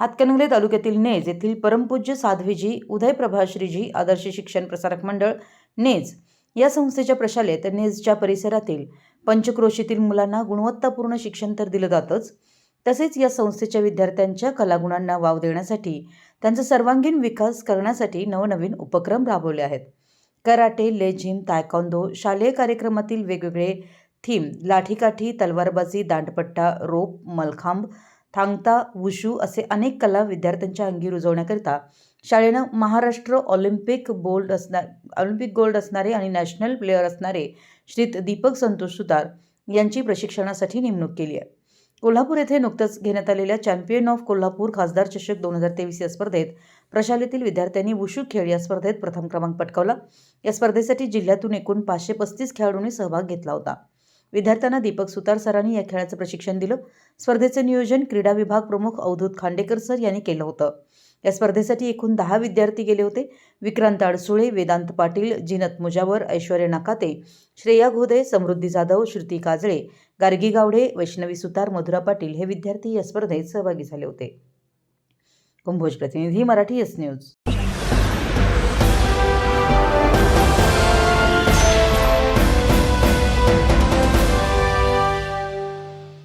हातकणंगले तालुक्यातील नेज येथील परमपूज्य साध्वीजी उदय प्रभाश्रीजी आदर्श शिक्षण प्रसारक मंडळ नेज या संस्थेच्या प्रशालेत नेजच्या परिसरातील पंचक्रोशीतील मुलांना गुणवत्तापूर्ण शिक्षण तर दिलं जातंच. तसेच या संस्थेच्या विद्यार्थ्यांच्या कलागुणांना वाव देण्यासाठी त्यांचा सर्वांगीण विकास करण्यासाठी नवनवीन उपक्रम राबवले आहेत. कराटे लेझिम तायकॉन्दो शालेय कार्यक्रमातील वेगवेगळे थीम लाठीकाठी तलवारबाजी दांडपट्टा रोप मलखांब थांगता वुशू असे अनेक कला विद्यार्थ्यांच्या अंगी रुजवण्याकरिता शाळेनं महाराष्ट्र ऑलिम्पिक बोल्ड असणार ऑलिम्पिक गोल्ड असणारे आणि नॅशनल प्लेअर असणारे श्रीत दीपक संतोष सुतार यांची प्रशिक्षणासाठी नेमणूक केली आहे. कोल्हापूर येथे नुकतंच घेण्यात आलेल्या चॅम्पियन ऑफ कोल्हापूर खासदार चषक दोन हजार तेवीस या स्पर्धेत प्रशालेतील विद्यार्थ्यांनी वुशू खेळ या स्पर्धेत प्रथम क्रमांक पटकावला. या स्पर्धेसाठी जिल्ह्यातून एकूण पाचशे पस्तीस खेळाडूंनी सहभाग घेतला होता. विद्यार्थ्यांना दीपक सुतार सरांनी या खेळाचं प्रशिक्षण दिलं. स्पर्धेचे नियोजन क्रीडा विभाग प्रमुख अवधूत खांडेकर सर यांनी केलं होतं. या स्पर्धेसाठी एकूण दहा विद्यार्थी गेले होते. विक्रांत अडसुळे वेदांत पाटील जिनत मुजावर ऐश्वर्या नाकाते श्रेया घोदे समृद्धी जाधव श्रुती काजळे गार्गी गावडे वैष्णवी सुतार मधुरा पाटील हे विद्यार्थी या स्पर्धेत सहभागी झाले होते. कुंभोज प्रतिनिधी मराठी एस न्यूज.